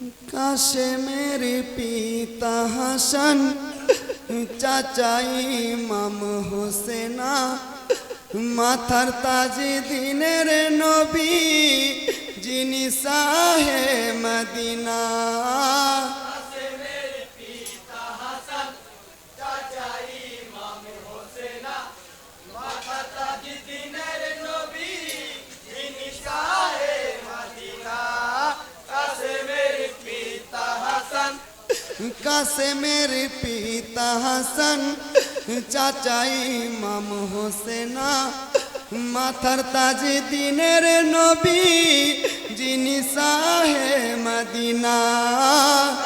কাশে মেরে পিতা হাসান, চাচাই ইমাম হোসেনা, মাথার তাজে দিনের নবী যিনি সাহে মদিনা। কাছে মেরে পিতা হাসান, চাচাই ইমাম হোসেনা, মাথার তাজে দিনের নবী যিনি সাহে মদিনা।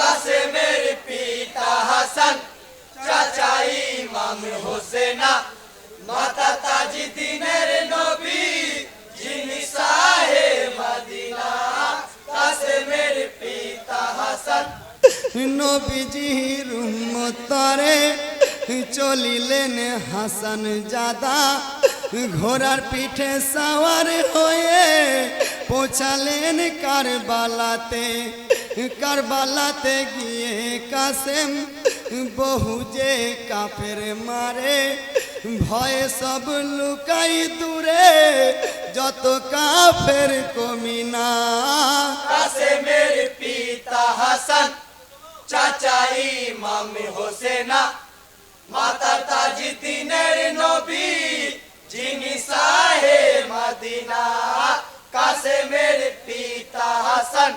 কাসেমের পিতা হাসান চাচা ইমাম হোসেনা মাতা তাজদিনের নবী যিনি সাহে মদিনা। কাসেমের পিতা হাসান নবীজির উম্মতরে চলিলেন হাসান জাদা। ঘোড়ার পিঠে সাওয়ার হয়ে পৌঁছালেন কারবালাতে। কারবালাতে গিয়ে কাসেম বহু যে কাফের মারে। ভয়ে সব লুকাই দূরে, যত কাফের কমিনা। কাসেমের ইমাম হোসেনা মাতার তাজি দিনের নবী যিনি সাহে মদিনা কাসেমের পিতা হাসান।